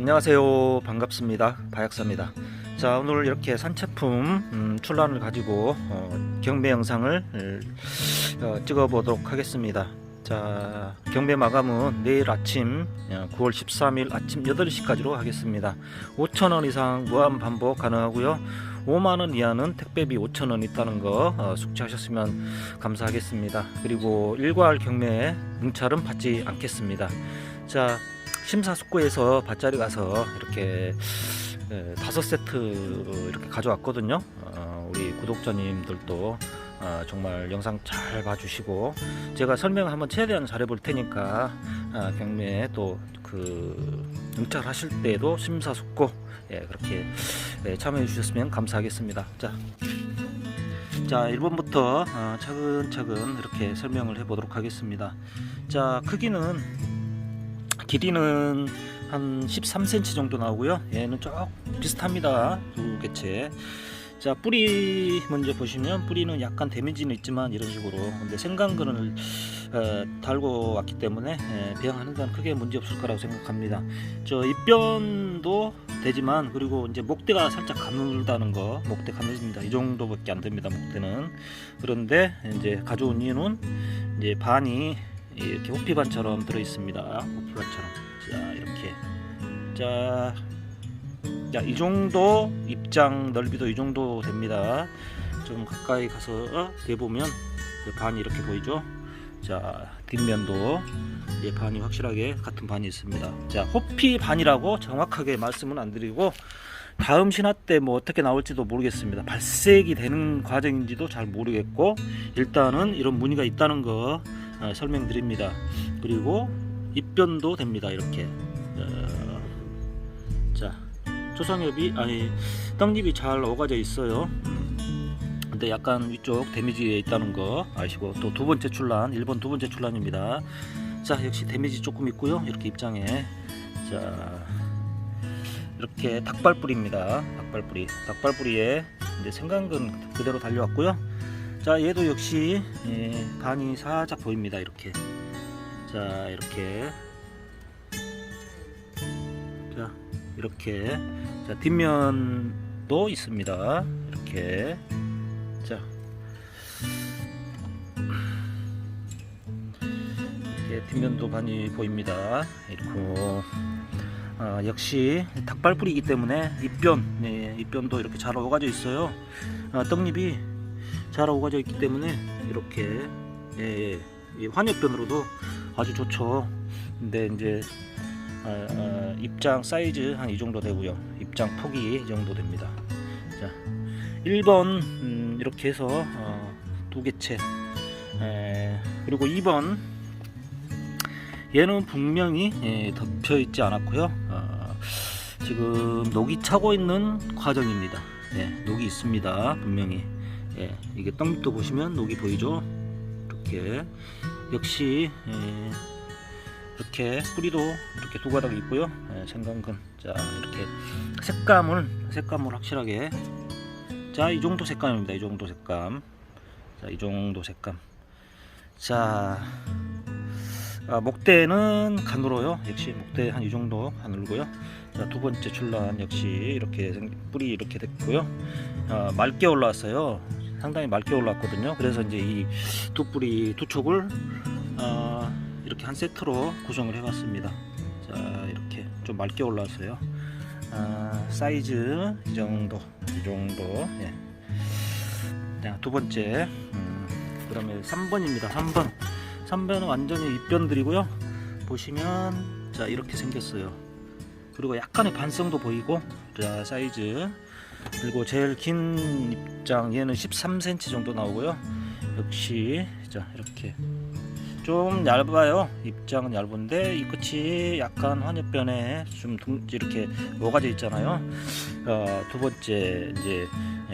안녕하세요. 반갑습니다. 바약사입니다. 자 오늘 이렇게 산채품 음, 출란을 가지고 어, 경매 영상을 어, 찍어 보도록 하겠습니다. 자 경매 마감은 내일 아침 어, 9월 13일 아침 8시까지로 하겠습니다. 5천원 이상 무한 반복 가능하고요. 5만원 이하는 택배비 5천원 있다는 거 어, 숙지하셨으면 감사하겠습니다. 그리고 일괄 경매에 응찰은 받지 않겠습니다. 자 심사숙고해서 밭자리 가서 이렇게 에, 다섯 세트 이렇게 가져왔거든요. 어, 우리 구독자님들도 어, 정말 영상 잘 봐주시고 제가 설명을 한번 최대한 잘해볼 테니까 아, 경매에 또그 응찰하실 때도 심사숙고 예, 그렇게 예, 참여해 주셨으면 감사하겠습니다. 자. 자, 1번부터 어, 차근차근 이렇게 설명을 해보도록 하겠습니다. 자, 크기는 길이는 한 13cm 정도 나오고요. 얘는 쭉 비슷합니다. 두 개체. 자 뿌리 먼저 보시면 뿌리는 약간 데미지는 있지만 이런 식으로 근데 생강근을 어, 달고 왔기 때문에 에, 배양하는 건 크게 문제 없을 거라고 생각합니다. 저 입변도 되지만 그리고 이제 목대가 살짝 가늘다는 거 목대 가늘습니다. 이 정도밖에 안 됩니다. 목대는 그런데 이제 가져온 이유는 이제 반이 이렇게 호피반처럼 들어 있습니다. 호피반처럼 자 이렇게 자. 자, 이 정도 입장 넓이도 이 정도 됩니다. 좀 가까이 가서 어? 대보면 그 반이 이렇게 보이죠? 자, 뒷면도 예, 반이 확실하게 같은 반이 있습니다. 자, 호피 반이라고 정확하게 말씀은 안 드리고 다음 신화 때 뭐 어떻게 나올지도 모르겠습니다. 발색이 되는 과정인지도 잘 모르겠고 일단은 이런 무늬가 있다는 거 어, 설명드립니다. 그리고 입변도 됩니다. 이렇게 어, 자. 초상엽이 아니 떡잎이 잘 오가져 있어요. 근데 약간 위쪽 데미지에 있다는 거 아시고 또 두 번째 출란 1번 두 번째 출란입니다. 자 역시 데미지 조금 있고요. 이렇게 입장에 자 이렇게 닭발뿌리입니다. 닭발뿌리 닭발뿌리에 이제 생강근 그대로 달려왔고요. 자 얘도 역시 예, 반이 살짝 보입니다. 이렇게. 자 이렇게. 자 이렇게. 자 뒷면도 있습니다. 이렇게. 자. 이렇게 뒷면도 많이 보입니다. 이렇게 아, 역시 닭발뿌리이기 때문에 입변 네, 입변도 이렇게 잘 오가져 있어요. 아, 떡잎이 잘 오가져 있기 때문에 이렇게 예, 예, 이 환엽변으로도 아주 좋죠 근데 이제 어, 어, 입장 사이즈 한 이 정도 되고요. 입장 폭이 이 정도 됩니다. 자, 1번 음, 이렇게 해서 어, 두 개체. 에, 그리고 2번 얘는 분명히 예, 덮여 있지 않았고요. 어, 지금 녹이 차고 있는 과정입니다. 예, 녹이 있습니다. 분명히. 예, 이게 떡잎도 보시면 녹이 보이죠? 이렇게 역시 예, 이렇게 뿌리도 이렇게 두 가닥 있고요. 예, 생강근. 자, 이렇게 색감을 색감을 확실하게. 자, 이 정도 색감입니다. 이 정도 색감. 자, 이 정도 색감. 자, 아, 목대는 가늘어요. 역시 목대 한 이 정도 가늘고요. 자, 두 번째 출란 역시 이렇게 생- 뿌리 이렇게 됐고요. 아, 맑게 올라왔어요. 상당히 맑게 올라왔거든요. 그래서 이제 이 두 뿌리 두 촉을 아, 이렇게 한 세트로 구성을 해봤습니다. 자 이렇게 좀 맑게 올라왔어요. 아, 사이즈 이 정도, 이 정도. 예. 자, 두 번째. 음, 그다음에 3번입니다. 3번. 3번은 완전히 입변들이고요. 보시면 자 이렇게 생겼어요. 그리고 약간의 반성도 보이고 자 사이즈 그리고 제일 긴 입장 얘는 13cm 정도 나오고요. 역시 자 이렇게 좀 얇아요. 입장은 얇은데 이 끝이 약간 환엽변에 좀 둥- 이렇게 모가져 있잖아요. 어, 두 번째 이제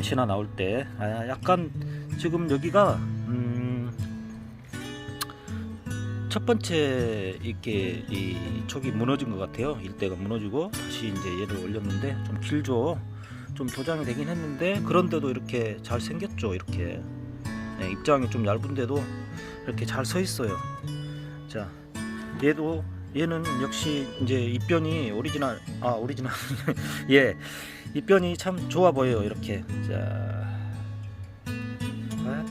신화 나올 때 아, 약간 지금 여기가 음, 첫 번째 이렇게 이 촉이 무너진 것 같아요. 일대가 무너지고 다시 이제 얘를 올렸는데 좀 길죠. 좀 도장이 되긴 했는데 그런데도 이렇게 잘 생겼죠. 이렇게. 네, 입장이 좀 얇은데도 이렇게 잘 서 있어요. 자, 얘도 얘는 역시 이제 입변이 오리지널 아 오리지널. 예 입변이 참 좋아 보여요 이렇게. 자 아,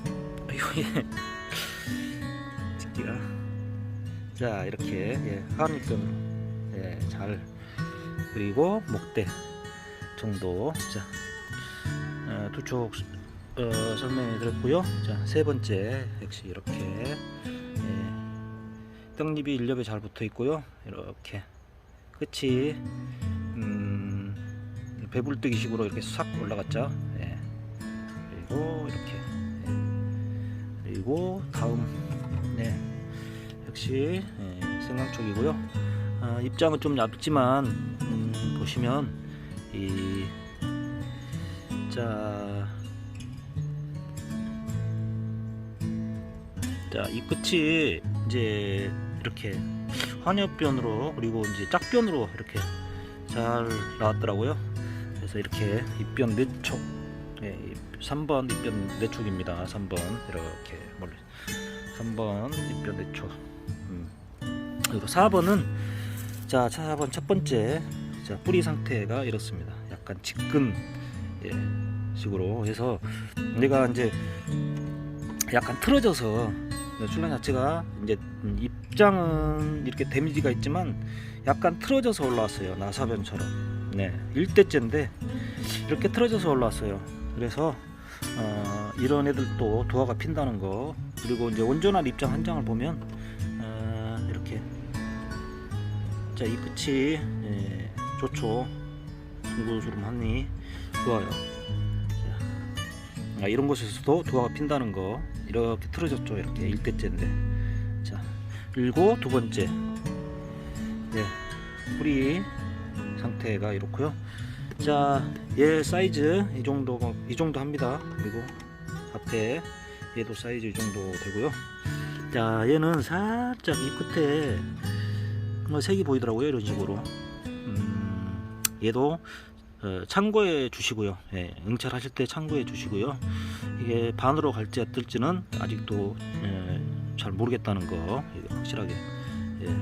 예. 자 이렇게 예 하니끔 예잘. 그리고 목대 정도 자 두쪽 어, 설명해 드렸고요 자 세 번째 역시 이렇게 예, 떡잎이 일렵에 잘 붙어 있고요. 이렇게 끝이 음, 배불뜨기 식으로 이렇게 싹 올라갔죠. 예. 그리고 이렇게 예. 그리고 다음 네 역시 예, 생강촉이고요. 아, 입장은 좀 얇지만 음, 보시면 이 자 자, 이 끝이 이제 이렇게 환엽변으로 그리고 이제 짝변으로 이렇게 잘 나왔더라고요. 그래서 이렇게 입변 네촉, 예, 3번 입변 네촉입니다. 3번 이렇게 멀리 3번 입변 네촉. 음. 그리고 4번은 자, 4번 첫 번째 자, 뿌리 상태가 이렇습니다. 약간 직근 예, 식으로 해서 내가 이제 약간 틀어져서 출란 자체가 이제 음, 입장은 이렇게 데미지가 있지만 약간 틀어져서 올라왔어요. 나사변처럼. 네 일대째인데 이렇게 틀어져서 올라왔어요. 그래서 어, 이런 애들도 도화가 핀다는 거 그리고 이제 온전한 입장 한 장을 보면 어, 이렇게. 자 이 끝이 예, 좋죠. 둥글주름하니. 좋아요. 자, 아, 이런 곳에서도 도화가 핀다는 거 이렇게 틀어졌죠. 이렇게 일대째인데. 자 그리고 두 번째. 네 뿌리 상태가 이렇고요. 자얘 사이즈 이 정도 이 정도 합니다. 그리고 앞에 얘도 사이즈 이 정도 되고요. 자 얘는 살짝 이 끝에 뭐 색이 보이더라고요 이런 식으로. 음, 얘도 어, 참고해 주시고요. 예, 응찰하실 때 참고해 주시고요. 이게 반으로 갈지 어떨지는 아직도 예, 잘 모르겠다는 거 확실하게. 예.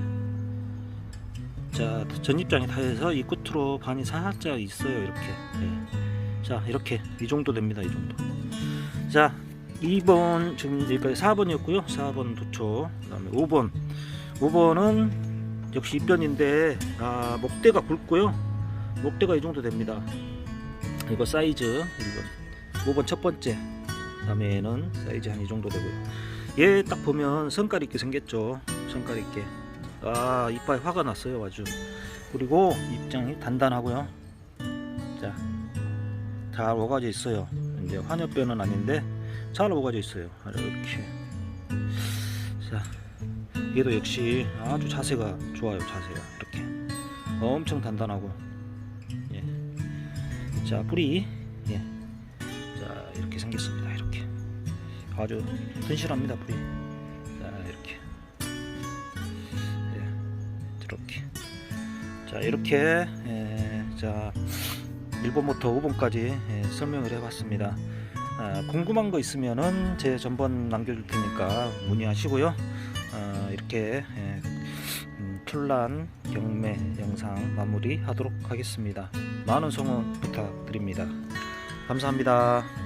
자 전입장에 타해서 이 끝으로 반이 살짝 있어요 이렇게. 예. 자 이렇게 이 정도 됩니다 이 정도. 자 2번 지금 여기까지 4번이었고요. 4번 도초. 그 다음에 5번. 5번은 역시 입변인데 아, 목대가 굵고요. 목대가 이 정도 됩니다. 이거 사이즈 1번 5번 첫 번째 다음에는 사이즈 한 이 정도 되고요. 얘 딱 보면 성깔 있게 생겼죠. 성깔 있게. 아 이빨 화가 났어요 아주. 그리고 입장이 단단하고요. 자, 잘 오가져 있어요. 이제 환엽변은 아닌데 잘 오가져 있어요. 이렇게. 자, 얘도 역시 아주 자세가 좋아요. 자세가 이렇게 엄청 단단하고. 자 뿌리 예. 자 이렇게 생겼습니다 이렇게 아주 튼실합니다 뿌리 자 이렇게 예. 이렇게 자 이렇게 예. 자 1번부터 5번까지 예. 설명을 해봤습니다 아, 궁금한 거 있으면은 제 전번 남겨줄 테니까 문의하시고요 아, 이렇게 예. 음, 툴란 경매 영상 마무리 하도록 하겠습니다. 많은 성원 부탁드립니다. 감사합니다.